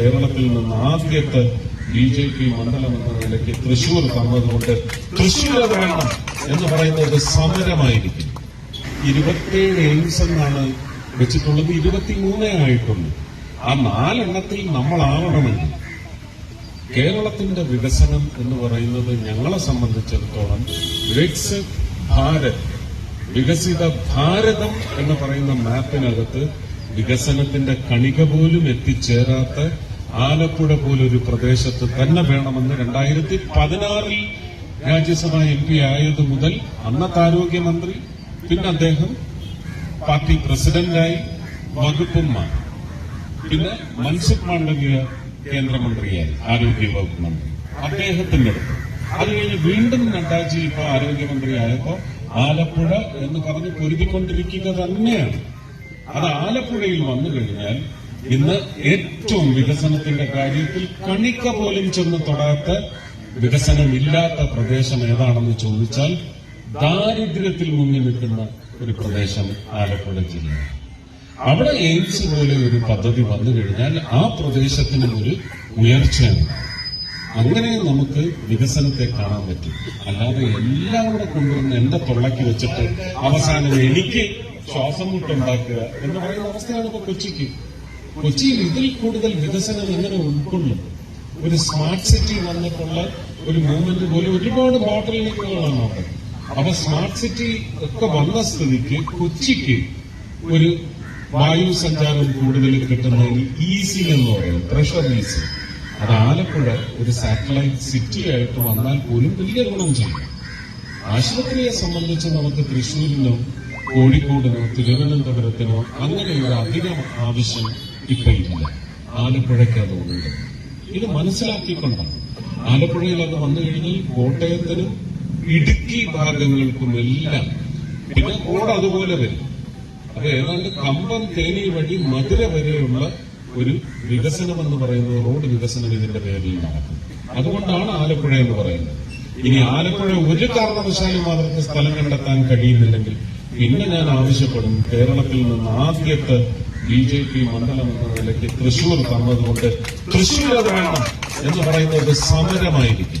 കേരളത്തിൽ നിന്ന് ആദ്യത്തെ ബി ജെ പി മണ്ഡലം എന്ന നിലയ്ക്ക് തൃശൂർ തന്നതുകൊണ്ട് തൃശൂർ വേണം എന്ന് പറയുന്നത് സമരമായിരിക്കും ഇരുപത്തിയേഴ് എയിംസ് എന്നാണ് വെച്ചിട്ടുള്ളത്. ഇരുപത്തിമൂന്നേ ആയിട്ടുള്ളൂ. ആ നാലെണ്ണത്തിൽ നമ്മളാവണമെങ്കിൽ കേരളത്തിന്റെ വികസനം എന്ന് പറയുന്നത് ഞങ്ങളെ സംബന്ധിച്ചിടത്തോളം വികസിത് ഭാരത് വികസിത ഭാരതം എന്ന് പറയുന്ന മാപ്പിനകത്ത് വികസനത്തിന്റെ കണിക പോലും എത്തിച്ചേരാത്ത ആലപ്പുഴ പോലൊരു പ്രദേശത്ത് തന്നെ വേണമെന്ന് രണ്ടായിരത്തി പതിനാറിൽ രാജ്യസഭ എം പി ആയതു മുതൽ അന്നത്തെ ആരോഗ്യമന്ത്രി പിന്നെ അദ്ദേഹം പാർട്ടി പ്രസിഡന്റായി വകുപ്പും മാറി. പിന്നെ മൻസുഖ് മാണ്ഡവ്യ കേന്ദ്രമന്ത്രിയായി ആരോഗ്യ വകുപ്പ് മന്ത്രി. അദ്ദേഹത്തിന്റെ അടുത്ത്. അത് കഴിഞ്ഞ് വീണ്ടും നഡ്ഡാജി ഇപ്പൊ ആരോഗ്യമന്ത്രിയായപ്പോ ആലപ്പുഴ എന്ന് പറഞ്ഞ് പൊരുതിക്കൊണ്ടിരിക്കുക തന്നെയാണ്. അത് ആലപ്പുഴയിൽ വന്നു കഴിഞ്ഞാൽ ഇന്ന് ഏറ്റവും വികസനത്തിന്റെ കാര്യത്തിൽ കണിക്ക പോലും ചെന്ന് തൊടാത്ത വികസനമില്ലാത്ത പ്രദേശം ഏതാണെന്ന് ചോദിച്ചാൽ ദാരിദ്ര്യത്തിൽ മുങ്ങി നിൽക്കുന്ന ഒരു പ്രദേശം ആലപ്പുഴ ജില്ലയാണ്. അവിടെ എയിംസ് പോലെ ഒരു പദ്ധതി വന്നു കഴിഞ്ഞാൽ ആ പ്രദേശത്തിനും ഒരു ഉയർച്ചയാണ് അങ്ങനെ നമുക്ക് വികസനത്തെ കാണാൻ പറ്റും. അല്ലാതെ എല്ലാം കൂടെ കൊണ്ടുവന്ന് എന്റെ തൊള്ളക്കി വെച്ചിട്ട് അവസാനം എനിക്ക് ശ്വാസം മുട്ടുണ്ടാക്കുക എന്ന് പറയുന്ന അവസ്ഥയാണ് ഇപ്പൊ കൊച്ചിക്ക്. കൊച്ചിയിൽ ഇതിൽ കൂടുതൽ വികസനം എങ്ങനെ ഉൾക്കൊള്ളും? ഒരു സ്മാർട്ട് സിറ്റി വന്നിട്ടുള്ള ഒരു മൂവ്മെന്റ് പോലെ ഒരുപാട് ബോട്ടൽ നെക്കുകളാണ് അവിടെ. അപ്പൊ സ്മാർട്ട് സിറ്റി ഒക്കെ വന്ന സ്ഥിതിക്ക് കൊച്ചിക്ക് ഒരു വായു സഞ്ചാരം കൂടുതൽ കിട്ടുന്നതിന് ഈസി എന്ന് പറയും പ്രഷർ ഈസി അത് ആലപ്പുഴ ഒരു സാറ്റലൈറ്റ് സിറ്റി ആയിട്ട് വന്നാൽ പോലും വലിയ ഗുണം ചെയ്യും. ആശുപത്രിയെ സംബന്ധിച്ച് നമുക്ക് തൃശ്ശൂരിനോ കോഴിക്കോടിനോ തിരുവനന്തപുരത്തിനോ അങ്ങനെ ഒരു അധികം ആവശ്യം ഇപ്പൊ ഇല്ല. ആലപ്പുഴയ്ക്ക് അത് ഉണ്ട്. ഇത് മനസ്സിലാക്കിക്കൊണ്ടാണ്. ആലപ്പുഴയിൽ അത് വന്നു കഴിഞ്ഞാൽ കോട്ടയത്തിനും ഇടുക്കി ഭാഗങ്ങൾക്കും എല്ലാം പിന്നെ കോട് അതുപോലെ വരും. അത് ഏതാണ്ട് കമ്പം തേനി വഴി മധുര വരെയുള്ള ഒരു വികസനം എന്ന് പറയുന്നത് റോഡ് വികസനം ഇതിന്റെ പേരിൽ നടക്കും. അതുകൊണ്ടാണ് ആലപ്പുഴ എന്ന് പറയുന്നത്. ഇനി ആലപ്പുഴ ഒരു കാരണവശാലും അവർക്ക് സ്ഥലം കണ്ടെത്താൻ കഴിയുന്നില്ലെങ്കിൽ പിന്നെ ഞാൻ ആവശ്യപ്പെടും കേരളത്തിൽ നിന്ന് ആദ്യത്തെ ബി ജെ പി മണ്ഡലം എന്ന നിലയ്ക്ക് തൃശൂർ തന്നതുകൊണ്ട് തൃശൂർ വേണം എന്ന് പറയുന്നത് സമരമായിരിക്കും.